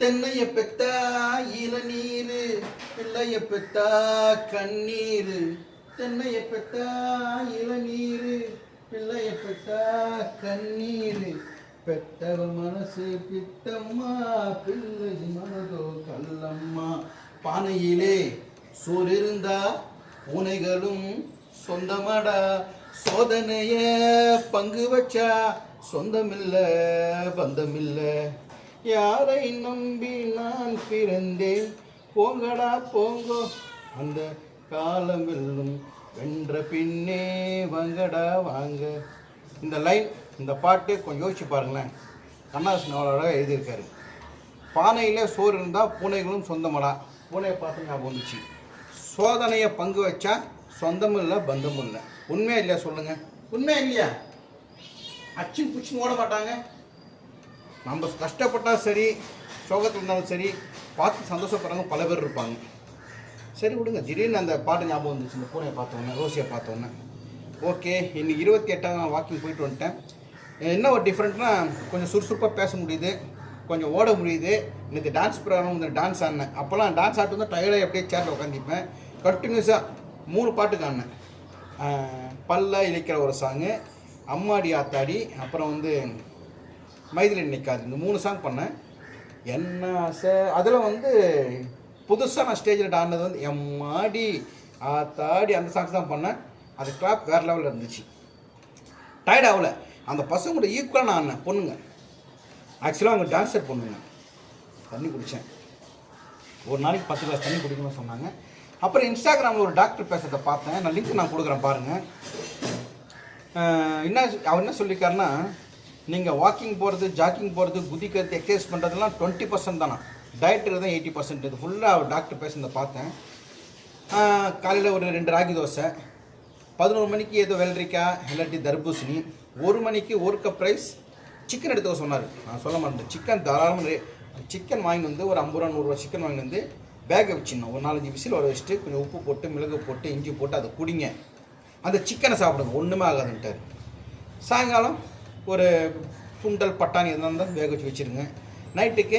தென்னைய பெத்தா இளநீர் பிள்ளைய பெத்தா கண்ணீர். தென்னைய பெத்தா இளநீர் பிள்ளைய பெத்தா கண்ணீர். பெத்தவ மனசு பித்தம்மா பிள்ளை மனதோ கல்லம்மா பானையிலே சோறு இருந்தா பூனைகளும் சொந்தமடா. சோதனைய பங்கு வச்சா சொந்தமில்ல பந்தமில்லை. யாரை நம்பி நான் பிறந்தேன்? போங்கடா போங்கோ. அந்த காலமெல்லும் வென்ற பின்னே வாங்கடா வாங்க. இந்த லைன் இந்த பாட்டு கொஞ்சம் யோசிச்சு பாருங்களேன். கண்ணாசன் அவ்வளோ எழுதியிருக்காரு. பானையில் சோறு இருந்தால் பூனைகளும் சொந்தமடா. பூனையை பார்த்து ஞாபகம் வந்துச்சு. சோதனையை பங்கு வச்சா சொந்தமும் இல்லை பந்தமும் இல்லை. உண்மையா இல்லையா சொல்லுங்கள் உண்மையா இல்லையா? அச்சு பிடிச்சின்னு ஓட மாட்டாங்க நம்ம கஷ்டப்பட்டால் சரி சோகத்தில் இருந்தாலும் சரி பார்த்து சந்தோஷப்படுறவங்க பல பேர் இருப்பாங்க. சரி விடுங்க. திடீர்னு அந்த பாட்டு ஞாபகம் வந்துச்சு. இந்த பூனையை பார்த்தோன்னே ரோசியை பார்த்தோன்னே ஓகே இன்னைக்கு இருபத்தி எட்டாம் வாக்கிங் போயிட்டு வந்துட்டேன். என்ன ஒரு டிஃப்ரெண்ட்னா கொஞ்சம் சுறுசுறுப்பாக பேச முடியுது. கொஞ்சம் ஓட முடியுது. இன்னைக்கு டான்ஸ் ப்ரோக்ராம் இந்த டான்ஸ் ஆடினேன். அப்போல்லாம் டான்ஸ் ஆட்டு வந்து டயர்டாக அப்படியே சேரில் உட்காந்துப்பேன் கண்டினியூஸாக மூணு பாட்டுக்கு ஆடினேன் பல்ல இழைக்கிற ஒரு சாங்கு அம்மாடி ஆத்தாடி அப்புறம் வந்து மைதிலி நிற்காது இந்த மூணு சாங் பண்ணேன். என்ன ஆசை? அதில் வந்து புதுசாக நான் ஸ்டேஜில் ஆடினது வந்து எம்மாடி ஆத்தாடி அந்த சாங்ஸ் தான் பண்ணேன். அது கிளாப் வேறு லெவலில் இருந்துச்சு. டயர்ட் ஆகல. அந்த பசங்களோட ஈக்குவலாக நான் ஆடினேன். பொண்ணுங்க. ஆக்சுவலாக அவங்க டான்ஸர் பொண்ணுங்க. தண்ணி குடித்தேன் ஒரு நாளைக்கு பத்து கிளாஸ் தண்ணி குடிக்கணும்னு சொன்னாங்க. அப்புறம் இன்ஸ்டாகிராமில் ஒரு டாக்டர் பேசுகிறத பார்த்தேன். நான் லிங்க் நான் கொடுக்குறேன் பாருங்கள் என்ன அவர் என்ன சொல்லியிருக்காருன்னா நீங்கள் வாக்கிங் போகிறது ஜாக்கிங் போகிறது குதிக்கிறது எக்ஸசைஸ் பண்ணுறதுலாம் டுவெண்ட்டி பர்சன்ட் தானா? டயட்டு தான் எயிட்டி பர்சன்ட் இது ஃபுல்லாக டாக்டர் பேசுனதை பார்த்தேன். காலையில் ஒரு ரெண்டு ராகி தோசை பதினோரு மணிக்கு ஏதோ வெள்ளரிக்காய் இல்லாட்டி தர்பூசணி ஒரு மணிக்கு ஒரு கப் ரைஸ் சிக்கன் எடுத்துக்க சொன்னார். நான் சொல்ல மாட்டேன் சிக்கன் தாராளமாக சிக்கன் வாங்கி வந்து ஒரு ஐம்பது ரூபா நூறுரூவா சிக்கன் வாங்கி வந்து பேக்கை வச்சிடணும். ஒரு நாலஞ்சு விசில் வர வச்சுட்டு கொஞ்சம் உப்பு போட்டு மிளகு போட்டு இஞ்சி போட்டு அதை குடிங்க. அந்த சிக்கனை சாப்பிடுங்க. ஒன்றுமே ஆகாதுன்ட்டார். சாயங்காலம் ஒரு சுண்டல் பட்டாணி இருந்தால் இருந்தால் வேக வச்சு வச்சுருங்க. நைட்டுக்கு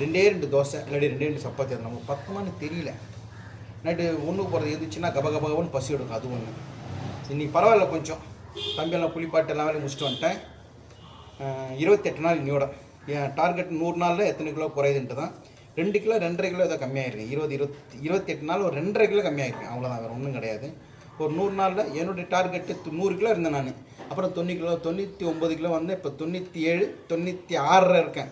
ரெண்டே ரெண்டு தோசை இல்லாட்டி ரெண்டே ரெண்டு சப்பாத்தி அது நமக்கு பத்துமான்னு தெரியல. நைட்டு ஒன்றுக்கு போகிறது எதுச்சுன்னா கப கபகபன்னு பசி எடுக்கும் அது ஒன்று இன்றைக்கி பரவாயில்ல கொஞ்சம். தம்பியெல்லாம் புளிப்பாட்டு எல்லாம் வேலையும் முடிச்சுட்டு வந்துட்டேன். இருபத்தெட்டு நாள் இன்னையோட. என் டார்கெட் நூறு நாளில் எத்தனை கிலோ குறையுதுன்ட்டு தான். ரெண்டு கிலோ ரெண்டரை கிலோ ஏதோ கம்மியாயிருக்கேன் இருபது இருபத்தி இருபத்தெட்டு நாள் ஒரு ரெண்டரை கிலோ கம்மியாயிருக்கேன் அவ்வளோதான் வேறு ஒன்றும் கிடையாது. ஒரு நூறு நாளில் என்னுடைய டார்கெட்டு நூறு கிலோ இருந்தேன் நான். அப்புறம் தொண்ணூறு கிலோ தொண்ணூற்றி ஒம்பது கிலோ வந்து இப்போ தொண்ணூற்றி ஏழு தொண்ணூற்றி ஆறில் இருக்கேன்.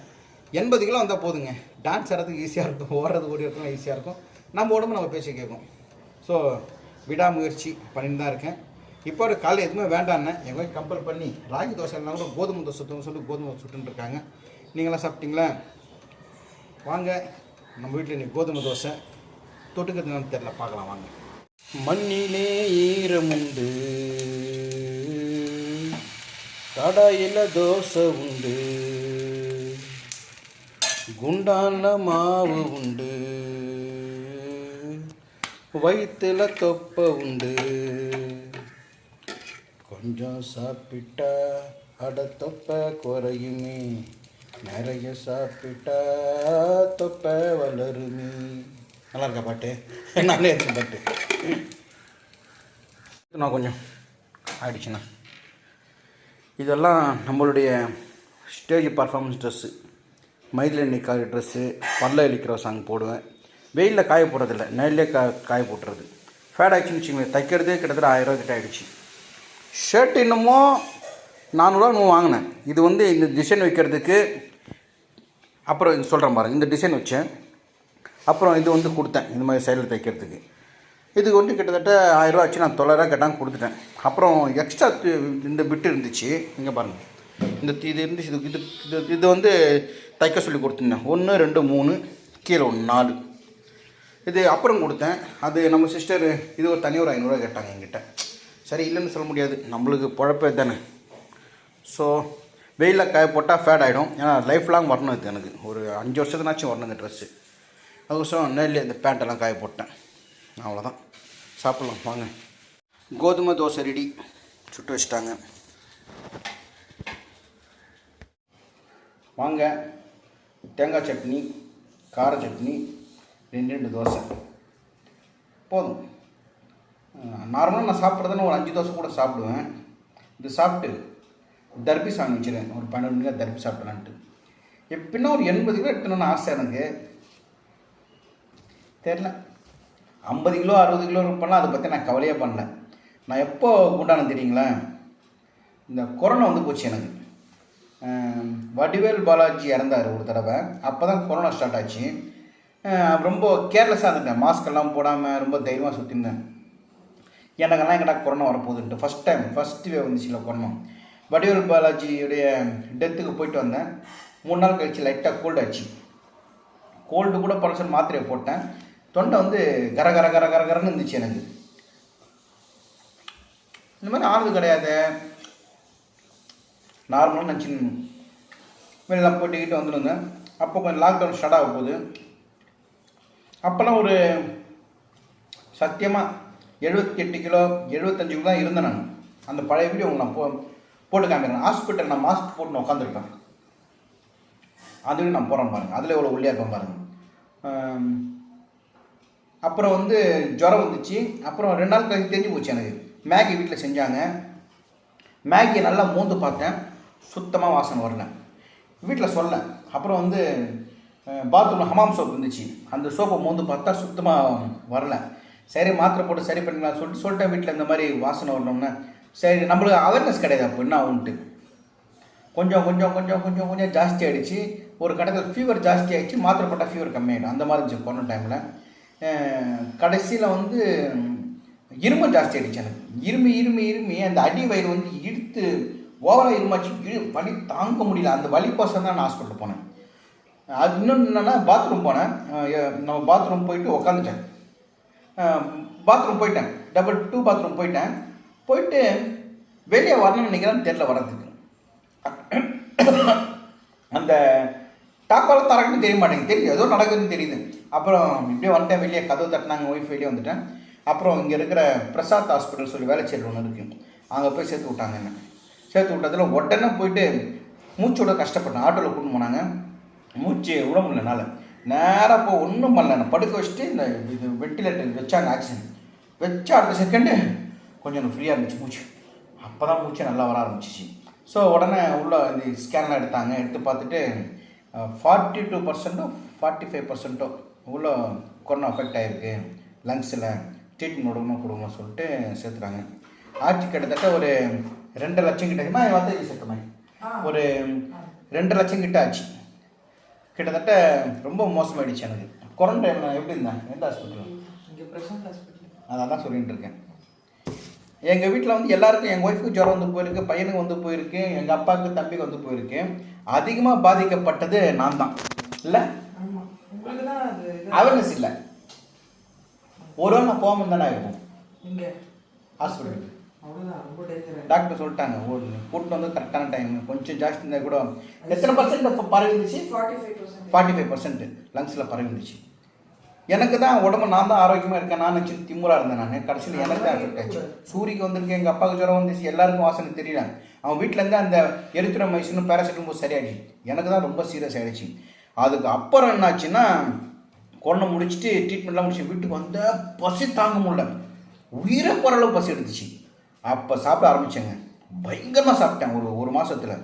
எண்பது கிலோ வந்தால் போதுங்க. டான்ஸ் ஆடுறதுக்கு ஈஸியாக இருக்கும். ஓடுறது ஓடி இருக்கும் ஈஸியாக இருக்கும். நம்ம உடம்பு நம்ம பேச்ச கேட்கும் ஸோ விடாமுயற்சி பண்ணிட்டு தான் இருக்கேன். இப்போ ஒரு காலையில் எதுவுமே வேண்டான்னு எங்க கம்பல் பண்ணி ராகி தோசை இல்லைனா கூட கோதுமை தோசை சுட்டுன்னு சொல்லி கோதுமை தோசை சுட்டுன்னு இருக்காங்க. நீங்களாம் சாப்பிட்டீங்களா? வாங்க. நம்ம வீட்டில் இன்னைக்கு கோதுமை தோசை. தொட்டுக்கிறது தெரில பார்க்கலாம் வாங்க. மண்ணிலே ஈரமுண்டு. கடாயில் தோசை உண்டு. குண்டான மாவு உண்டு. வயிற்றுல தொப்பை உண்டு. கொஞ்சம் சாப்பிட்டா அட தொப்பை குறையுமே. நிறைய சாப்பிட்டா தொப்பை வளருமே. நல்லா இருக்கா பாட்டு? நல்லா இருக்கேன் பாட்டு. நான் கொஞ்சம் ஆயிடுச்சுண்ணா. இதெல்லாம் நம்மளுடைய ஸ்டேஜ் பர்ஃபார்மன்ஸ் ட்ரெஸ்ஸு மைதில் நிற்காத ட்ரெஸ்ஸு பல்ல இழிக்கிற சாங் போடுவேன். வெயிலில் காய போடுறதில்ல நெல்லே கா காய போட்டுறது. ஃபேட் ஆகிடுச்சுன்னு வச்சுக்கோங்க தைக்கிறதே கிட்டத்தட்ட ஆயிரம் கிட்ட ஆயிடுச்சு. ஷர்ட் இன்னமும் நானூறுரூவா இன்னும் வாங்கினேன். இது வந்து இந்த டிசைன் வைக்கிறதுக்கு அப்புறம் சொல்கிறேன் பாருங்கள் இந்த டிசைன் வச்சேன். அப்புறம் இது வந்து கொடுத்தேன் இந்த மாதிரி சைடில் தைக்கிறதுக்கு. இதுக்கு வந்து கிட்டத்தட்ட ஆயிரரூவா ஆச்சு நான் தொள்ளாயிரம் கேட்டாங்க கொடுத்துட்டேன். அப்புறம் எக்ஸ்ட்ரா இந்த பிட்டு இருந்துச்சு. இங்கே பாருங்கள் இந்த இது இருந்துச்சு. இது இது இது இது வந்து தைக்க சொல்லி கொடுத்துருந்தேன். ஒன்று ரெண்டு மூணு கீழே ஒன்று நாலு. இது அப்புறம் கொடுத்தேன். அது நம்ம சிஸ்டர் இது ஒரு தனி ஒரு ஐநூறுரூவா கேட்டாங்க என்கிட்ட. சரி இல்லைன்னு சொல்ல முடியாது. நம்மளுக்கு பழப்பே தானே. ஸோ வெயிலில் காய போட்டால் ஃபேட் ஆகிடும் ஏன்னா லைஃப் லாங் வரணும் இது எனக்கு. ஒரு அஞ்சு வருஷத்துனாச்சும் வரணும் இந்த ட்ரெஸ்ஸு அதுக்கோசரம் நேரில் இந்த பேண்ட்டெல்லாம் காய போட்டேன். அவ்வளோதான் சாப்பிட்லாம் வாங்க. கோதுமை தோசை ரெடி. சுட்டு வச்சிட்டாங்க. வாங்க. தேங்காய் சட்னி கார சட்னி ரெண்டு ரெண்டு தோசை. போதும். நார்மலாக நான் சாப்பிட்றதுன்னு ஒரு அஞ்சு தோசை கூட சாப்பிடுவேன். இது சாப்பிட்டு தர்பி சாமிச்சிருவேன் ஒரு பன்னெண்டு மணிக்கு தர்பி சாப்பிடலான்ட்டு. எப்படின்னா ஒரு எண்பது கிலோ எடுக்கணும்னு ஆசை எனக்கு. தெரில ஐம்பது கிலோ அறுபது கிலோ இருப்பேன்லாம் அதை பற்றி நான் கவலையே பண்ணல. நான் எப்போ குண்டானேன் தெரியுங்களா இந்த கொரோனா வந்து போச்சு எனக்கு. வடிவேல் பாலாஜி இறந்தார் ஒரு தடவை. அப்போ தான் கொரோனா ஸ்டார்ட் ஆச்சு. ரொம்ப கேர்லெஸ்ஸாக இருந்துட்டேன். மாஸ்க்கெல்லாம் போடாமல் ரொம்ப தைரியமாக சுற்றிருந்தேன் எனக்கெல்லாம் எங்கடா கொரோனா வரப்போகுதுன்ட்டு. ஃபஸ்ட் டைம் ஃபஸ்ட் வேவ் வந்துச்சுல கொரோனா. வடிவேல் பாலாஜியுடைய டெத்துக்கு போயிட்டு வந்தேன். மூணு நாள் கழிச்சு லைட்டாக கோல்டு ஆச்சு. கோல்டு கூட பழசன் மாத்திரையை போட்டேன். தொண்டை வந்து கர கர கர கர கரன்னு இருந்துச்சு எனக்கு. இந்த மாதிரி ஆறுது கிடையாது. நார்மலாக நினச்சி வெளில போட்டுக்கிட்டு வந்துருந்தேன். அப்போ கொஞ்சம் லாக்டவுன் ஸ்டார்ட் ஆக போகுது. அப்போல்லாம் ஒரு சத்தியமாக எழுபத்தி எட்டு கிலோ எழுபத்தஞ்சு கிலோ தான் இருந்தேன் நான். அந்த பழைய வீடியோ உங்களுக்கு நான் போ போட்டு காமிக்கிறேன். ஹாஸ்பிட்டல் நான் மாஸ்க் போட்டு நான் உட்காந்துருப்பேன் அதுலேயும் நான் போகிறேன் பாருங்கள் அதில் எவ்வளோ ஒல்லியாக இருப்பேன் பாருங்கள் அப்புறம் வந்து ஜுரம் வந்துச்சு. அப்புறம் ரெண்டு நாள் கழிச்சு தெரிஞ்சு போச்சு எனக்கு. மேகி வீட்டில் செஞ்சாங்க. மேகியை நல்லா மோந்து பார்த்தேன். சுத்தமாக வாசனை வரல. வீட்டில் சொல்ல அப்புறம் வந்து பாத்ரூமில் ஹமாம் சோப் இருந்துச்சு. அந்த சோப்பை மோந்து பார்த்தா சுத்தமாக வரல. சரி மாத்திரை போட்டு சரி பண்ணிக்கலாம் சொல்லிட்டு சொல்லிட்டேன் வீட்டில் இந்த மாதிரி வாசனை வரணும்னா. சரி நம்மளுக்கு அவேர்னஸ் கிடையாது. அப்போ என்ன ஆகுன்ட்டு கொஞ்சம் கொஞ்சம் கொஞ்சம் கொஞ்சம் கொஞ்சம் ஜாஸ்தி ஆகிடுச்சு ஒரு கட்டத்தில் ஃபீவர் ஜாஸ்தி ஆகிடுச்சு மாத்திரை போட்டால் ஃபீவர் கம்மியாகிடும் அந்த மாதிரி இருந்துச்சு கொரோனா டைமில் கடைசியில் வந்து இருமல் ஜாஸ்தி அடிச்சு எனக்கு. இருமி இருமி இருமி அந்த அடி வயிறு வந்து இழுத்து ஓவராக இருமாச்சு இழு வலி தாங்க முடியல. அந்த வலிக்கோசம் தான் நான் ஹாஸ்பிட்டல் போனேன். அது இன்னொன்று என்னென்னா பாத்ரூம் போனேன். நம்ம பாத்ரூம் போயிட்டு உக்காந்துட்டேன். பாத்ரூம் போயிட்டேன். டபுள் டூ பாத்ரூம் போயிட்டேன். போயிட்டு வெளியே வரணும்னு நினைக்கிறேன். தெரில வர்றதுக்கு. அந்த டாப்பால் தரக்குன்னு தெரிய மாட்டேங்குது. தெரியுது. ஏதோ நடக்குதுன்னு தெரியுது. அப்புறம் இப்படியே வந்துட்டேன் வெளியே கதவு தட்டினாங்க ஒய்ஃப் வெளியே வந்துட்டேன். அப்புறம் இங்கே இருக்கிற பிரசாத் ஹாஸ்பிட்டல் சொல்லி வேலைச்சேரி ஒன்று இருக்குது அங்கே போய் சேர்த்து விட்டாங்க என்ன. சேர்த்து விட்டதில் உடனே போயிட்டு மூச்சோட கஷ்டப்பட்டேன். ஆட்டோவில் கொண்டு போனாங்க. மூச்சு விட முடியலனால நேராக போ ஒன்றும் பண்ணல. நான் படுக்க வச்சுட்டு இந்த இது வெண்டிலேட்டர் வச்சாங்க ஆக்சிஜன் வச்ச அடுத்த செகண்டு கொஞ்சம் எனக்கு ஃப்ரீயாக இருந்துச்சு மூச்சு. அப்போ தான் மூச்சு நல்லா வர ஆரம்பிச்சிச்சு. ஸோ உடனே உள்ள இந்த ஸ்கேன்லாம் எடுத்தாங்க. எடுத்து பார்த்துட்டு ஃபார்ட்டி டூ பர்சன்ட்டோ ஃபார்ட்டி ஃபைவ் பர்சன்ட்டோ உள்ள கொரோனா அஃபெக்ட் ஆகிருக்கு லங்ஸில் ட்ரீட்மெண்ட் கொடுக்கணும் கொடுக்கணும் சொல்லிட்டு சேர்த்துறாங்க. ஆட்சி கிட்டத்தட்ட ஒரு ரெண்டு லட்சம் கிட்ட மா வந்து சேர்த்துமே ஒரு ரெண்டு லட்சம் கிட்ட ஆச்சு. கிட்டத்தட்ட ரொம்ப மோசமாயிடுச்சு எனக்கு. கொரோனா டைமில் எப்படி இருந்தேன் எந்த ஹாஸ்பிட்டல் அதான் தான் சொல்லிட்டு இருக்கேன். எங்கள் வீட்டில் வந்து எல்லாருக்கும் எங்கள் ஒய்ஃபுக்கு ஜுரம் வந்து போயிருக்கு பையனுக்கு வந்து போயிருக்கு எங்கள் அப்பாவுக்கு தம்பிக்கு வந்து போயிருக்கு. அதிகமாக பாதிக்கப்பட்டது நான் தான். இல்லை? அவேர்னஸ் இல்லை. ஒரு நாள் நான் போகாமல் தானே இருக்கும் இங்கே ஹாஸ்பிட்டலுக்கு டாக்டர் சொல்லிட்டாங்க கூட்டு வந்து கரெக்டான டைம் கொஞ்சம் ஜாஸ்தி இருந்தால் கூட எத்தனை பர்சன்ட் பரவி இருந்துச்சு ஃபார்ட்டி ஃபைவ் பர்சன்ட் லங்ஸில் பரவி இருந்துச்சு எனக்கு தான் உடம்பு நான் தான் ஆரோக்கியமாக இருக்கேன் நான் நினச்சி திமுறா இருந்தேன் நான். கடைசியில் எனக்கு தான் எஃபெக்ட் ஆச்சு. சூரிக்கு வந்திருக்கு எங்கள் அப்பாவுக்கு ஜுரம் வந்துச்சு எல்லாருக்கும் வாசனை தெரியல. அவன் வீட்டிலேருந்து அந்த எரித்துற மைசூரும் பேராசிட்டமும் சரியாயிடுச்சு. எனக்கு தான் ரொம்ப சீரியஸ் ஆகிடுச்சு அதுக்கு அப்புறம் என்னாச்சுன்னா கொண்டை முடிச்சுட்டு ட்ரீட்மெண்ட்லாம் முடிச்சு வீட்டுக்கு வந்த பசி தாங்க முடியல. உயிரை போகிற அளவு பசி எடுத்துச்சு. அப்போ சாப்பிட ஆரம்பிச்சேங்க. பயங்கரமாக சாப்பிட்டேன் ஒரு ஒரு மாதத்தில்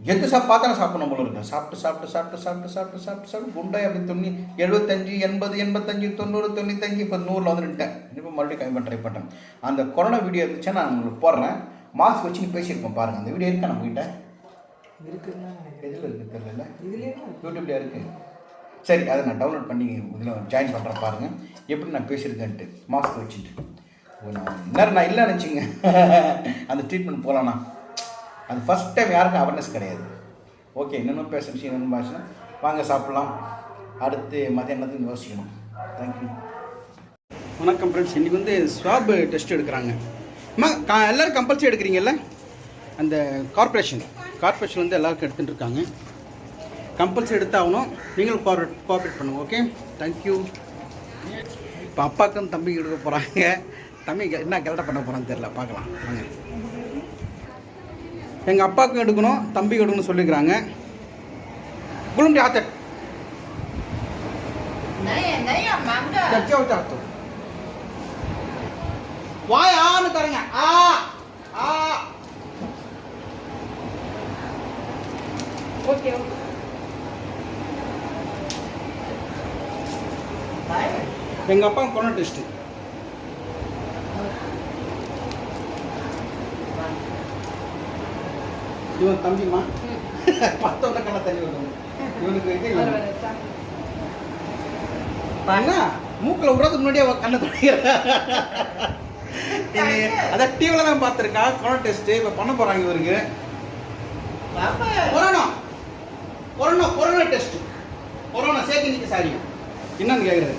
எது சாப் பார்த்தாலும் சாப்பிடணும் போல இருக்கு. சாப்பிட்டு சாப்பிட்டு சாப்பிட்டு சாப்பிட்டு சாப்பிட்டு சாப்பிட்டு சாப்பிட்டு குண்டை அப்படி தொண்ணி எழுபத்தஞ்சு எண்பது எண்பத்தஞ்சு தொண்ணூறு தொண்ணூத்தஞ்சு இப்போ நூறில் வந்து நின்ட்டேன் இப்போ மறுபடியும் கம்மி பண்ண ட்ரை பண்ணுறேன் அந்த கொரோனா வீடியோ இருந்துச்சுன்னா நான் உங்களுக்கு போடுறேன். மாஸ்க் வச்சு நீ பாருங்கள் அந்த வீடியோ இருக்கா நம்ம நினைக்கிறேன். எதில் இருக்குது தெரியல இதுலேயே தான் இருக்கு. யூடியூப்ல இருக்குது சரி அதை நான் டவுன்லோட் பண்ணி இதில் ஜாயின் பண்ணுறேன் பாருங்கள் எப்படி நான் பேசியிருக்கேன்ட்டு மாஸ்க் வச்சுட்டு. ஓ, நான் இல்லை நினச்சிங்க. அந்த ட்ரீட்மெண்ட் போகலாண்ணா அது ஃபஸ்ட் டைம் யாருக்கும் அவேர்னஸ் கிடையாது. ஓகே இன்னும் பேச விஷயம் இன்னும் பேசினா வாங்க சாப்பிட்லாம். அடுத்து மதியானத்துக்கு யோசிக்கணும். தேங்க்யூ வணக்கம் ஃப்ரெண்ட்ஸ் இன்றைக்கி வந்து ஸ்வாப் டெஸ்ட் எடுக்கிறாங்க. அம்மா கா எல்லோரும் கம்பல்சரி எடுக்கிறீங்கல்ல? அந்த கார்ப்பரேஷன் கார்ப்பரேஷன் வந்து எல்லாருக்கும் எடுத்துகிட்டு இருக்காங்க. கம்பல்சரி எடுத்தாகணும். நீங்களும் கோஆப்ரேட் கோஆப்ரேட் பண்ணுங்க ஓகே தேங்க்யூ இப்போ அப்பாக்கும் தம்பிக்கு எடுக்க போகிறாங்க தம்பி என்ன கரெக்டாக பண்ண போகிறான்னு தெரில பார்க்கலாம். வாங்க. எங்கள் அப்பாவுக்கும் எடுக்கணும் தம்பிக்கு எடுக்கணும்னு சொல்லியிருக்கிறாங்க குளும்பி ஆத்த. வாய் ஆன்னு தரங்க. ஆ ஆ. ஓகே ஓகே எங்க அப்பா கொரோனா டெஸ்ட். இவன் தம்பிமா பார்த்தோன்னே கண்ண தண்ணி வரும் இவனுக்கு இது இல்லை. மூக்கில் விடுறதுக்கு முன்னாடியே கண்ணை தொடங்கிற அதான் டிவில தான் பார்த்துருக்கா கொரோனா டெஸ்ட் இப்போ பண்ண போறாங்க இவருக்கு. Corona. Corona corona test corona சேர்த்து நிற்க சாரி. என்னன்னு கேட்குறாரு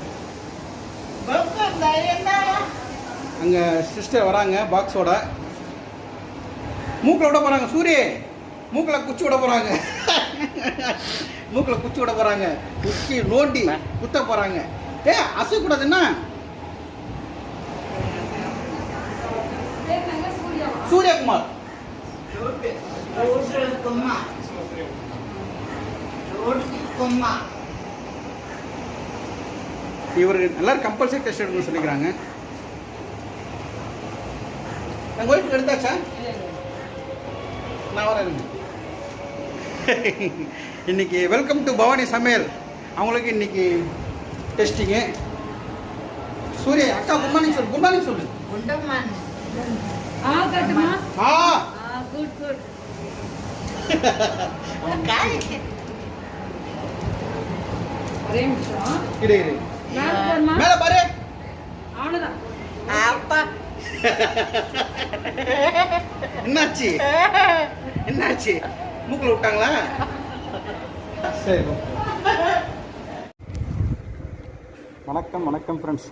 அங்கே சிஸ்டர் வராங்க பாக்ஸோட மூக்கில் விட போகிறாங்க சூரிய மூக்கில் குச்சி விட போகிறாங்க மூக்கில் குச்சி விட போகிறாங்க குச்சி நோண்டி குத்த போகிறாங்க ஏ அசைக்கூடாதுன்னா பேர் நாங்க சூரியகுமார் இவர் எல்லாரும் கம்பல்சரி டெஸ்ட் எடுக்கணும்னு சொல்லிக்கிறாங்க. எங்கள் ஒய்ஃப் எடுத்தாச்சா. நான் வரேன். இன்னைக்கு வெல்கம் டு பவானி சமையல். அவங்களுக்கு இன்னைக்கு டெஸ்டிங்கு சூரிய அக்கா குட் மார்னிங் சொல்லு குட் மார்னிங் சொல்லு. ஆ காட்டுமா? ஆ. ஆ குட் குட் ஒரே நிமிஷம். இரு இரு. மேல பாருமா மேலே பாரு. அவனதான். என்னாச்சு? என்னாச்சு? மூக்கில் விட்டாங்களா? சரி வணக்கம் வணக்கம் ஃப்ரெண்ட்ஸ்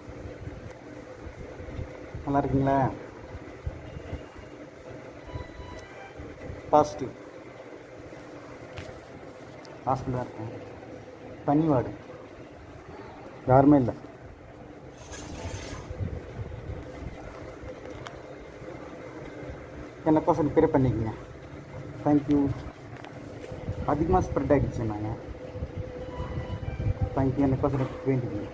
நல்லா இருக்கீங்களா? பாசிட்டிவ் ஹாஸ்பிட்டலாக இருக்கேன். பனி வார்டு யாருமே இல்லை எனக்கோசம் ரிப்பேர் பண்ணிக்கங்க தேங்க்யூ அதிகமாக ஸ்ப்ரெட் ஆகிடுச்சு நாங்கள் தேங்க்யூ எனக்கோசம் வேண்டிக்கங்க